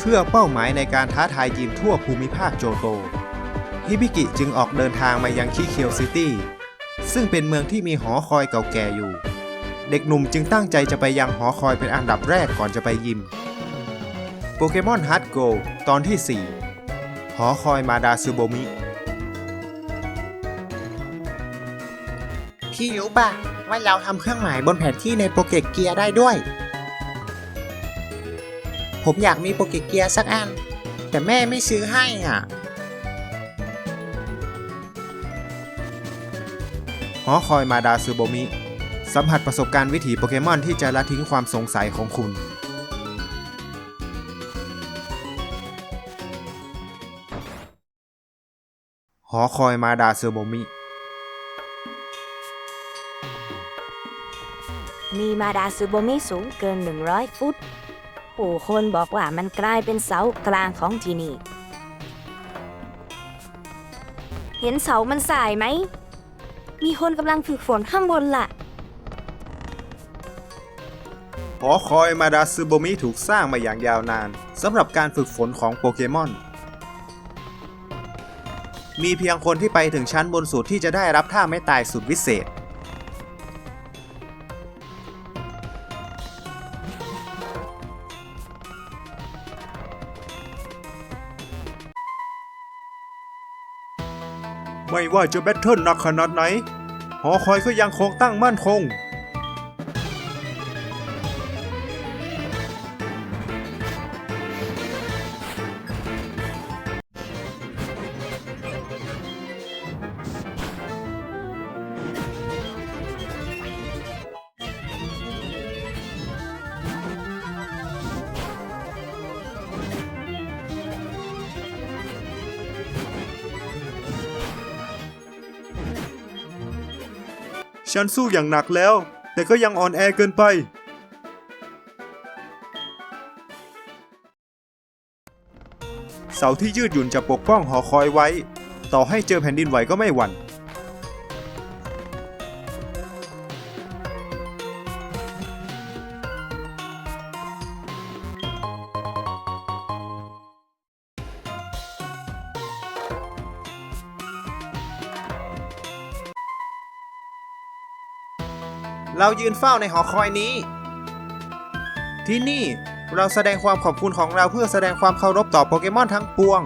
เพื่อเป้าหมายในการท้าทายยิมทั่วภูมิภาคโจโต ฮิบิกิจึงออกเดินทางมายังคิเคียวซิตี้ ซึ่งเป็นเมืองที่มีหอคอยเก่าแก่อยู่ เด็กหนุ่มจึงตั้งใจจะไปยังหอคอยเป็นอันดับแรกก่อนจะไปยิม โปเกมอนฮาร์ดโกตอนที่ 4 หอคอยมาดาซึโบมิพี่รู้ปะว่าเราทำเครื่องหมายบนแผนที่ในโปเกเกียร์ได้ด้วย ผมอยากมีโปเกเกียร์สักอัน แต่แม่ไม่ซื้อให้อะหอคอยมาดาซึโบมิ สัมผัสประสบการณ์วิถีโปเกมอนที่จะละทิ้งความสงสัยของคุณ หอคอยมาดาซึโบมิ มีมาดาซูโบมิสูงเกิน 100 ฟุต ผู้คนบอกว่ามันกลายเป็นเสากลางของที่นี่ เห็นเสามันสายไหม มีคนกำลังฝึกฝนข้างบนล่ะ หอคอยมาดาซึโบมิถูกสร้างมาอย่างยาวนานสำหรับการฝึกฝนของโปเกมอน มีเพียงคนที่ไปถึงชั้นบนสุดที่จะได้รับท่าไม่ตายสุดวิเศษ ไม่ว่าจะแบทเทิลหนักขนาดไหน หอคอยก็ยังคงตั้งมั่นคง ฉันสู้อย่างหนักแล้ว แต่ก็ยังอ่อนแอเกินไป เสาที่ยืดหยุ่นจะปกป้องหอคอยไว้ ต่อให้เจอแผ่นดินไหวก็ไม่หวั่น เรายืนเฝ้าในหอคอยนี้ ที่นี่เราแสดงความขอบคุณของเราเพื่อแสดงความเคารพต่อโปเกมอนทั้งปวง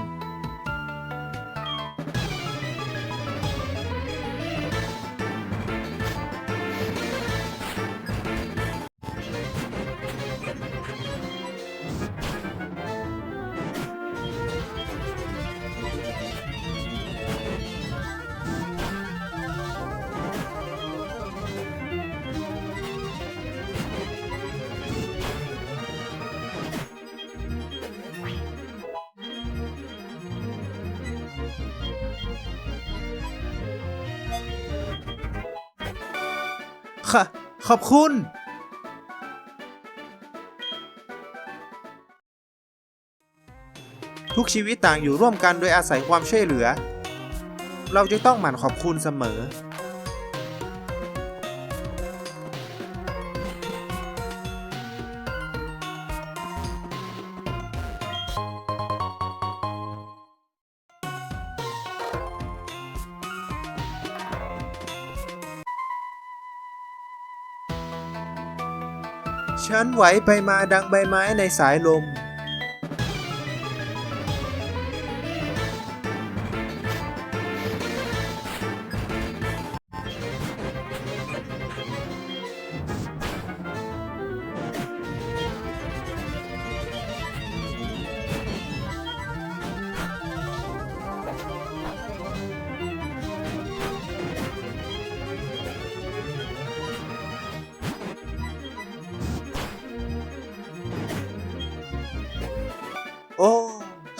ค่ะขอบคุณ ทุกชีวิตต่างอยู่ร่วมกันโดยอาศัยความช่วยเหลือ เราจะต้องหมั่นขอบคุณเสมอ ฉันไหวไปมาดังใบไม้ในสายลม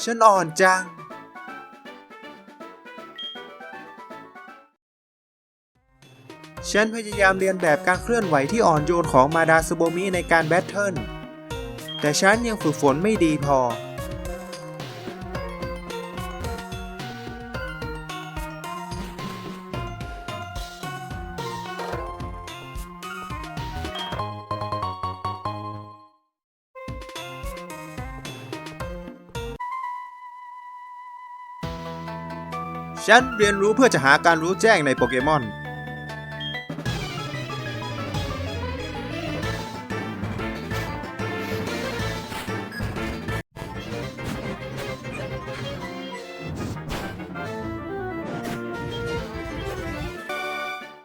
ฉันอ่อนจัง ฉันพยายามเรียนแบบการเคลื่อนไหวที่อ่อนโยนของมาดาซูโบมิในการแบทเทิล แต่ฉันยังฝึกฝนไม่ดีพอ ฉันเรียนรู้เพื่อจะหาการรู้แจ้งในโปเกมอน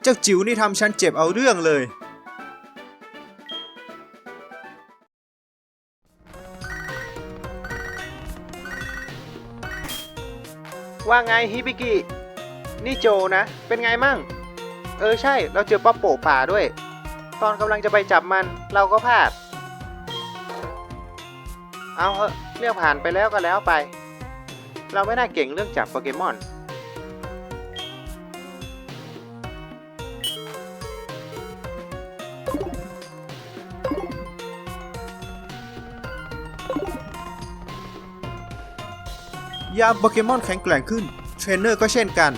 เจ้าจิ๋วนี่ทำฉันเจ็บเอาเรื่องเลย ว่าไงฮิบิกิ นี่โจนะ เป็นไงมั่ง เออใช่ เราเจอป๊อปโปป่าด้วย ตอนกำลังจะไปจับมัน เราก็พลาด เอาเหอะเรื่องผ่านไปแล้วก็แล้วไป เราไม่น่าเก่งเรื่องจับโปเกมอน ยามโปเกมอนแข็งแกร่งขึ้น เทรนเนอร์ก็เช่นกัน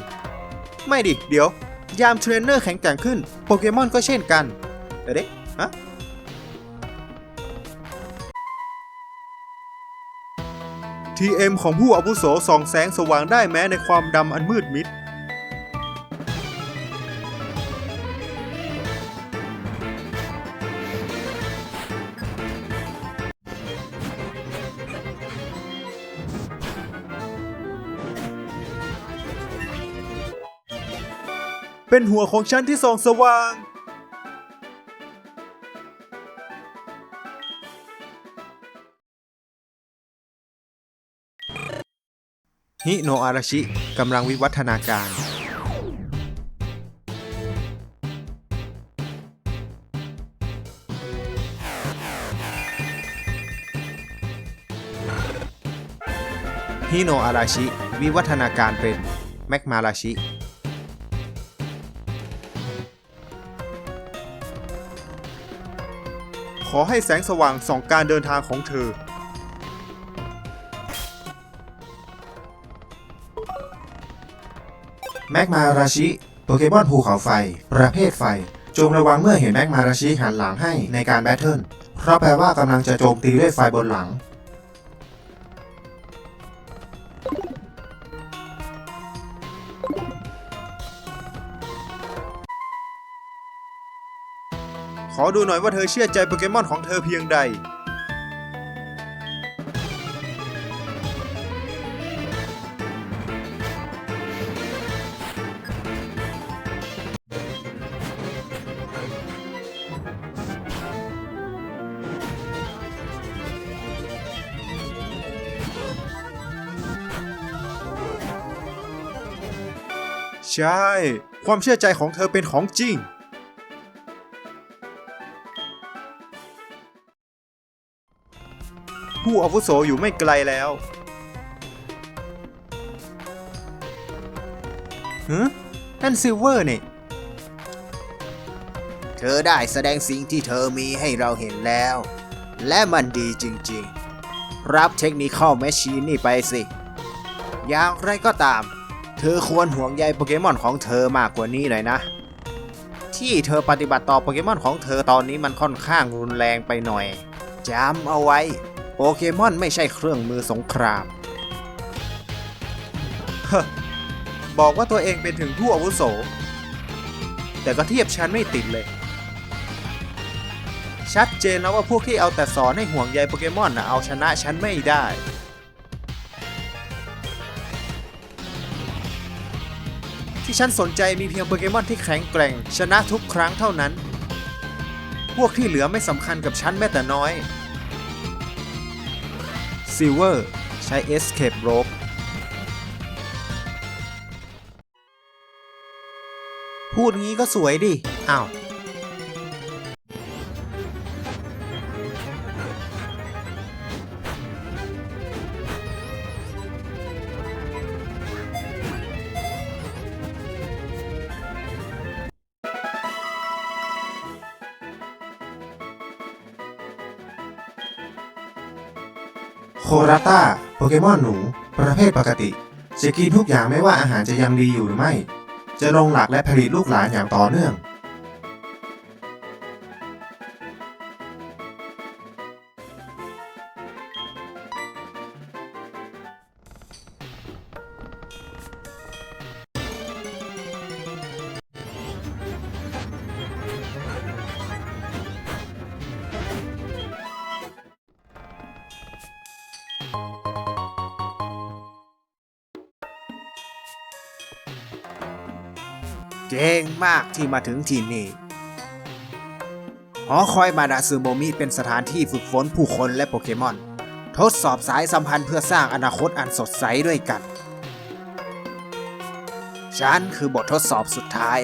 ไม่ดิ เดี๋ยว ยามเทรนเนอร์แข็งแกร่งขึ้น โปเกมอนก็เช่นกันเดี๋ยวดิฮะ TM ของผู้อาวุโสส่องแสงสว่างได้แม้ในความดำอันมืดมิด เป็นหัวของฉันที่ส่องสว่าง ฮิโนอาราชิกำลังวิวัฒนาการ ฮิโนอาราชิ วิวัฒนาการเป็น แมกมาราชิ ขอให้แสงสว่างส่องการเดินทางของเธอ แมกมาราชิโปเกมอนภูเขาไฟ ประเภทไฟ จงระวังเมื่อเห็นแมกมาราชิหันหลังให้ในการแบทเทิลเพราะแปลว่ากำลังจะโจมตีด้วยไฟบนหลัง อดูหน่อยว่าเธอเชื่อใจโปเกมอนของเธอเพียงใด ใช่ ความเชื่อใจของเธอเป็นของจริง ผู้อาวุโสอยู่ไม่ไกลแล้วฮึนั่นซิลเวอร์นี่ เธอได้แสดงสิ่งที่เธอมีให้เราเห็นแล้ว และมันดีจริงๆ รับเทคนิคเข้าแมชชีนนี่ไปสิ อย่างไรก็ตาม เธอควรห่วงใยโปเกมอนของเธอมากกว่านี้หน่อยนะ ที่เธอปฏิบัติต่อโปเกมอนของเธอตอนนี้มันค่อนข้างรุนแรงไปหน่อยจำเอาไว้ โปเกมอนไม่ใช่เครื่องมือสงคราม บอกว่าตัวเองเป็นถึงผู้อาวุโส แต่ก็เทียบฉันไม่ติดเลย ชัดเจนแล้วว่าพวกที่เอาแต่สอนให้ห่วงใยโปเกมอนนะเอาชนะฉันไม่ได้ ที่ฉันสนใจมีเพียงโปเกมอนที่แข็งแกร่ง ชนะทุกครั้งเท่านั้น พวกที่เหลือไม่สำคัญกับฉันแม้แต่น้อย ซิลเวอร์ใช้ Escape Rope พูดงี้ก็สวยดิ อ้าว เกมอนหนู ประเภทปกติจะกินทุกอย่างไม่ว่าอาหารจะยังดีอยู่หรือไม่ จะลงหลักและผลิตลูกหลานอย่างต่อเนื่อง เก่งมากที่มาถึงที่นี่ หอคอยมาดาซึโมมิเป็นสถานที่ฝึกฝนผู้คนและโปเกมอน ทดสอบสายสัมพันธ์เพื่อสร้างอนาคตอันสดใสด้วยกัน ฉันคือบททดสอบสุดท้าย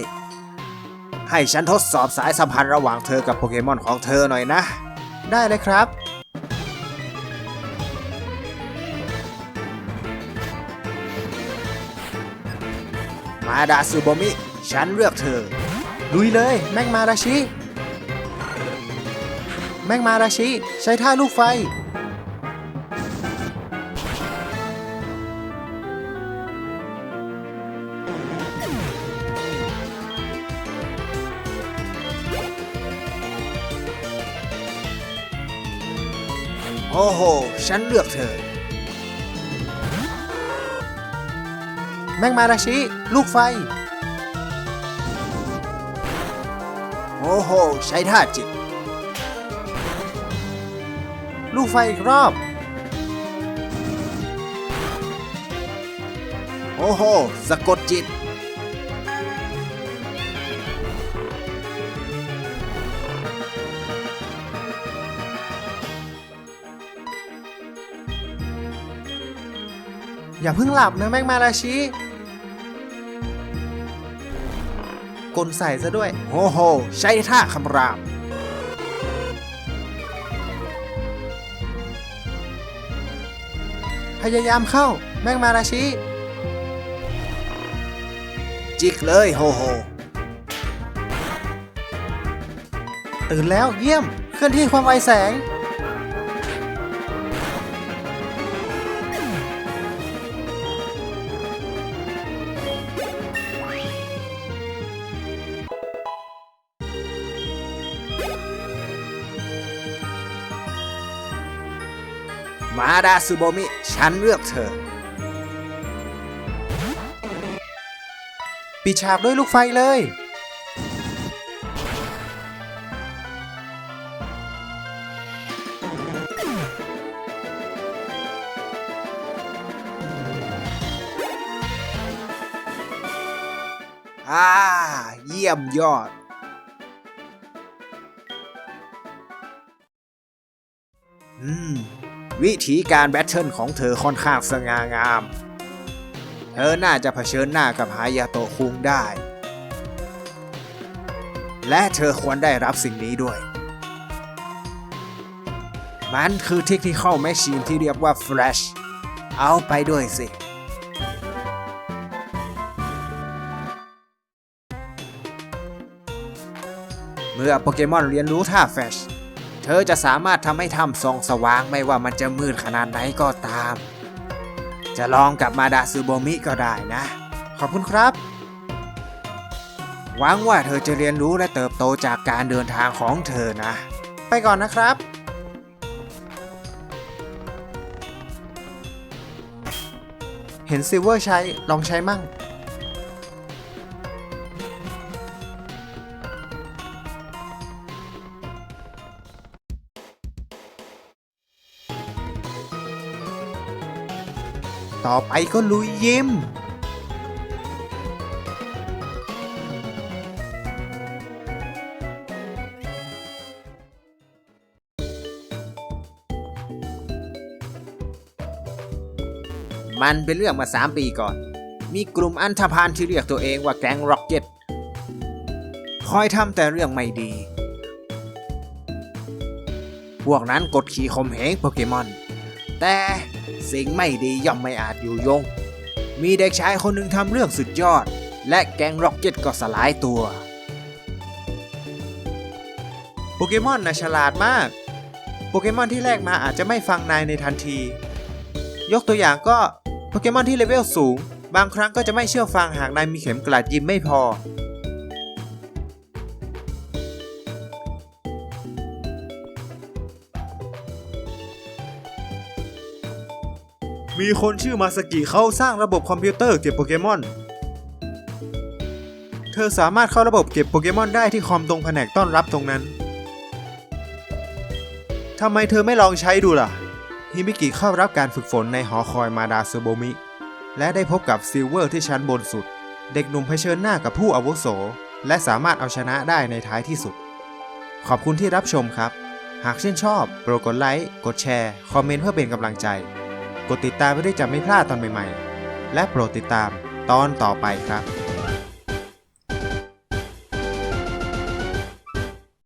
ให้ฉันทดสอบสายสัมพันธ์ระหว่างเธอกับโปเกมอนของเธอหน่อยนะ ได้เลยครับมาดาซึโมมิ ฉันเลือกเธอ ลุยเลย แมงมาราชิ แมงมาราชิ ใช้ท่าลูกไฟ โอ้โห ฉันเลือกเธอ แมงมาราชิ ลูกไฟ อ้โห ใช้ท่าจิต ลูกไฟอีกรอบ โอ้โห สะกดจิต อย่าเพิ่งหลับนะแมงมาราชิ กลใส่ซะด้วย โอ้โห ใช้ท่าคำราม พยายามเข้า แมงมาราชิจิกเลยโฮโฮ ตื่นแล้วเยี่ยม เคลื่อนที่ความไวแสง มาดาซึโบมิ ฉันเลือกเธอ ปิดฉากด้วยลูกไฟเลย อ่า เยี่ยมยอด วิธีการแบทเทิลของเธอค่อนข้างสง่างาม เธอน่าจะเผชิญหน้ากับฮายาโตะคุงได้ และเธอควรได้รับสิ่งนี้ด้วย มันคือเทคนิคอลแมชชีนที่เรียกว่า Flash เอาไปด้วยสิ เมื่อโปเกมอนเรียนรู้ท่าแฟช เธอจะสามารถทำให้ถ้ำส่องสว่างไม่ว่ามันจะมืดขนาดไหนก็ตาม จะลองกับมาดาซูโบมิก็ได้นะ ขอบคุณครับ หวังว่าเธอจะเรียนรู้และเติบโตจากการเดินทางของเธอนะ ไปก่อนนะครับเห็นซิลเวอร์ใช้ ลองใช้มั่ง ต่อไปก็ลุยยิมมันเป็นเรื่องมา 3 ปีก่อน มีกลุ่มอันธพาลที่เรียกตัวเองว่าแก๊งร็อกเก็ต คอยทำแต่เรื่องไม่ดี พวกนั้นกดขี่ข่มเหงโปเกมอน แต่ สิ่งไม่ดีย่อมไม่อาจอยู่ยง มีเด็กชายคนหนึ่งทำเรื่องสุดยอด และแก๊งร็อกเก็ตก็สลายตัว โปเกมอนนะฉลาดมาก โปเกมอนที่แรกมาอาจจะไม่ฟังนายในทันที ยกตัวอย่างก็โปเกมอนที่เลเวลสูง บางครั้งก็จะไม่เชื่อฟังหากนายมีเข็มกลัดยิมไม่พอ มีคนชื่อมาสกิเขาสร้างระบบคอมพิวเตอร์เก็บโปเกมอน เธอสามารถเข้าระบบเก็บโปเกมอนได้ที่คอมตรงแผนกต้อนรับตรงนั้น ทำไมเธอไม่ลองใช้ดูล่ะ ฮิบิกิเข้ารับการฝึกฝนในหอคอยมาดาซูโบมิ และได้พบกับซิลเวอร์ที่ชั้นบนสุด เด็กหนุ่มเผชิญหน้ากับผู้อาวุโส และสามารถเอาชนะได้ในท้ายที่สุด ขอบคุณที่รับชมครับ หากชื่นชอบ โปรดกดไลค์ กดแชร์ คอมเมนต์เพื่อเป็นกำลังใจ กดติดตามเพื่อที่จะไม่พลาดตอนใหม่ๆ และโปรดติดตามตอนต่อไปครับ